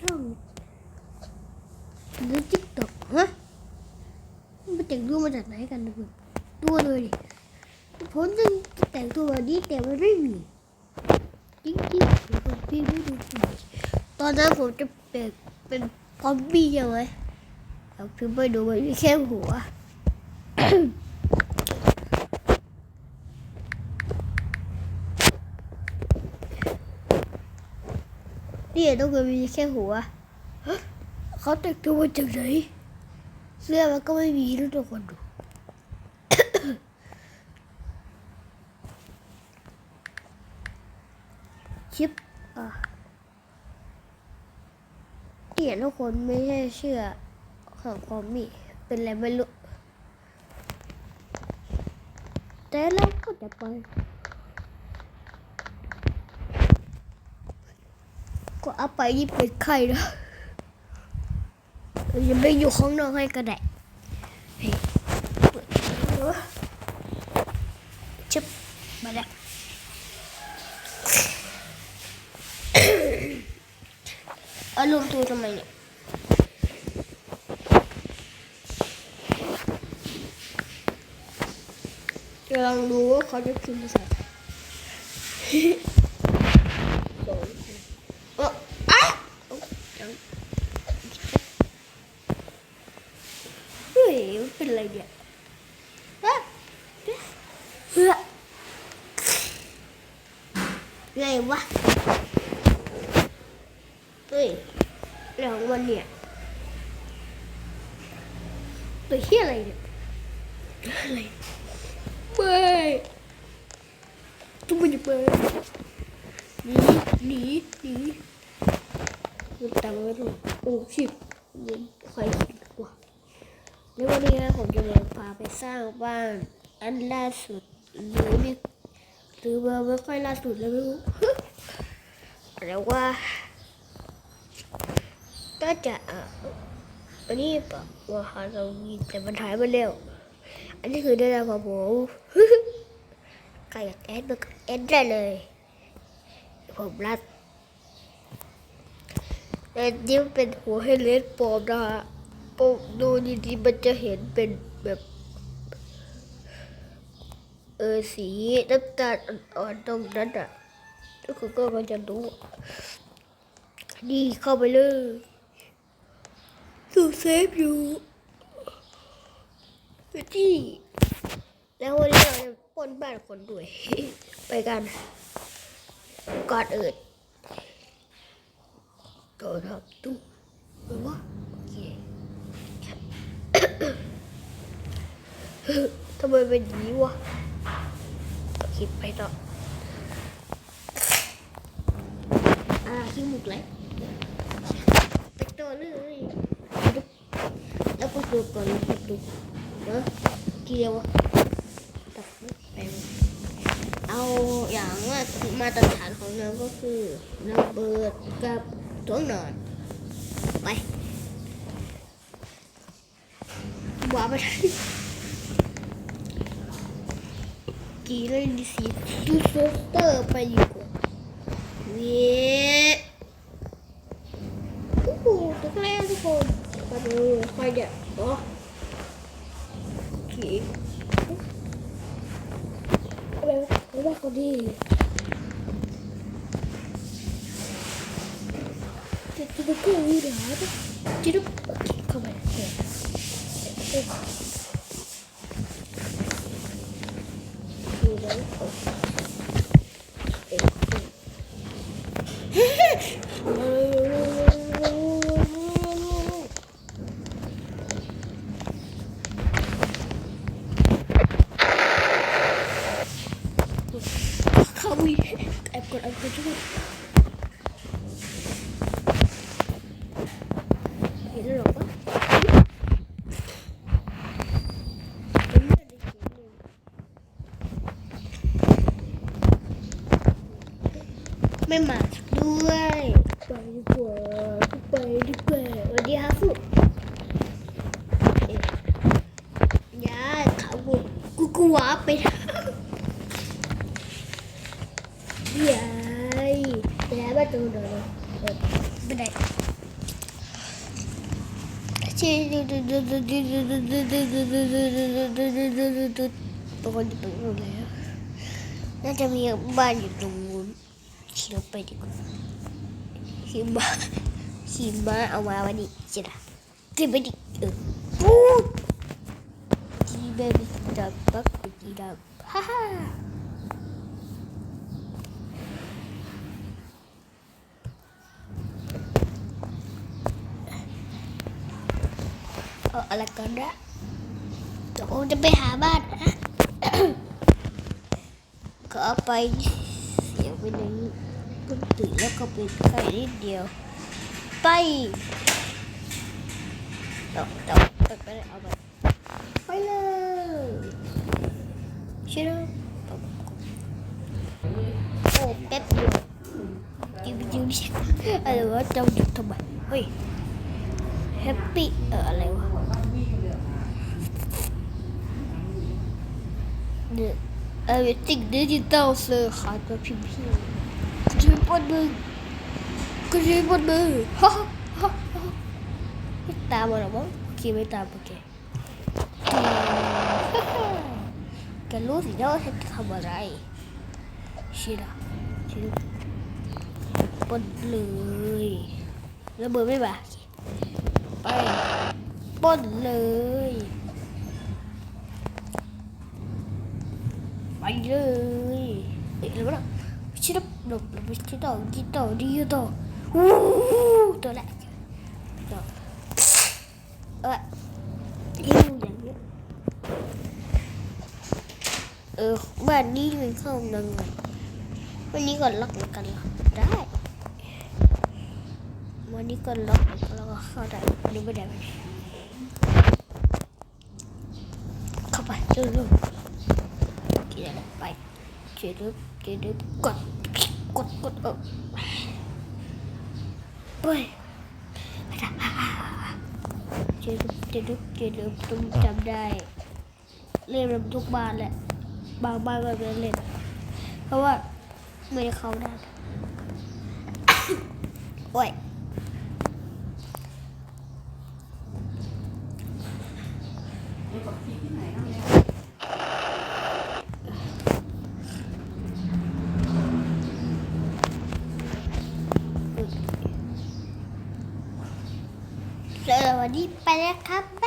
ช่องหรือทิกตอกฮะมันแต่งตัวมาจากไหนกันทุกคนตัวเลยดิผมจะแต่งตัวแบบนี้แต่มันไม่มีจริงๆเดี๋ยวผมพี่ไม่ดูตอนนั้นผมจะเป็นเป็นพอมบี้ใช่ไหมแต่คือไปดูมันมีแค่หัว นี่ต้องเคยมีแค่หัวฮะเขาแต่งตัวมาจากไหนเสื้อมันก็ไม่มีนะทุกคนดูชิปอะเนี่ยทุกคนไม่ใช่เชื่อของคอมมี่เป็นอะไรไม่รู้แต่เราก็จะไป ก็เอาไปนี่เป็นไข่นะเราจะไม่อยู่ข้างนอกให้ก็ได้เฮ้ยเปิดชิบมาแล้วอารวมตัวทำไมเนี่ยกำลังดูว่าเขาจะพิมพ์ภาษาไทยสองเอออะเอายังเฮ้ยมันเป็นอะไรเนี่ยฮะเฮ้ยไง วะเฮ้ยเรื่องของมันเนี่ยตัวเฮียอะไรเนี่ยอะไรเบ้ยทุกคนจะเบ้ยหนีหนีหนีมันตังไว้ตรงโอ้ชิบเงินใครคิดกว่าในวันนี้นะผมจะมาพาไปสร้างบ้านอันล่าสุดหรือนี่หรือว่าไม่ค่อยล่าสุดแล้วไม่รู้ แต่ว่าก็จะอันนี้ปะว่าฮาโลวีนแต่มันถ่ายมาแล้ว อันนี้คือได้แล้วครับผมใครอยากแอดก็แอดได้เลย ผมรัดแต่นี่เป็นหัวให้เลนปอมนะฮะปมดูดีๆมันจะเห็นเป็นแบบเออสีน้ำตาลอ่อนๆตรงนั้นอะ ทุกคนก็มันจะรู้นี่เข้าไปเลยถูเซฟอยู่ที่แล้ววันนี้เราจะปนบ้านคนด้วย ไปกันก่อนอื่นก็ทำตู้หรือว่าโอเคทำไมเป็นอย่างนี้วะคิดไปต่ออ่า ขี้มุกเลยไปต่อเลยแล้วก็ดูก่อนแล้วก็ดูนะเกี่ยวอะตัดไม่เป็นเอาอย่างว่ามาตรฐานของเราก็คือระเบิดกับตัวนอนไปว่าไปกี่เลยดิสิดูโซสเตอร์ไปดีกว่เว้ โอ้โหตัวแรกทุกคน มาดูใครเดี๋ยอ๋อโอเคอะไรวเอาว่าเขาดีจะจะไปกู้วีเหรอจะดูโอเข้าไปโอเคเอ๊ะดูแล้วโอเคเอ๊ะเอ๊ะ เข้าวีแอบกดแอบกดช่วยเห็นหรอปะไม่มาด้วยไปดีกว่าไปดีกว่าสวัสดีครับฟุยาเขากูกูกลัวไปทางยายแล้วประตูเดินเปิดไม่ได้ชีตรงนี้ตรงนู้นแล้วน่าจะมีบ้านอยู่ตรงนู้นขี่รถไปดีกว่าขี่ม้าขี่ม้าเอามาวันนี้ใช่ไหมขึ้นไปดิเออปูดจีเบบี้ดับบักจีดับ อะไรกันนะเดี๋ยวผมจะไปหาบ้านนะก็ไปเสียงไปหนึ่งก็ตื่นแล้วก็ไปิดไฟนิดเดียว ไปเดี๋ยวเดี๋ยวไปไปเลยเอาไปไปเลยช่ไหมโอ้แป๊บเดียวจิ้มจิ้มใช่อะไรวะเจ้าหยุดทำไมเฮ้ยแฮปปี้เอออะไรวะ เนี่ยเออติ๊กดิจิตอลเซอร์ขาดตัวพิมพ์พี่กระชิบปนมือกระชิบปนมือฮ่าฮ่าฮ่าตามมาหรอมั้งโอเคไม่ตามโอเคแกรู้สินะว่าฉันทำอะไรชิระชิระปนเลยแล้วเบอร์ไม่มาไปปนเลย ไป เลยเอ๊ะแล้วนะชิดหลบหลบชิดต่อกินต่อดีต่อวู้ตัวแรกต่อเออยิ้มอย่างนี้เออบ้านนี้มันเข้ายังไงวันนี้ก่อนล็อกแล้วกันเหรอได้วันนี้ก็ล็อกแล้วก็เข้าได้วันนี้ไม่ได้ไหมเข้าไปเร็วๆ กี่ได้ไปเจดดึบเจดดึบกดกดกดเออไปเจดดึบเจดดึบเจดดึบต้องจำได้เล่นมันทุกบ้านแหละบางบ้านก็ไม่เล่นเพราะว่าไม่ได้เข้าได้โอ้ย ส วัสดีไปแล้วครับ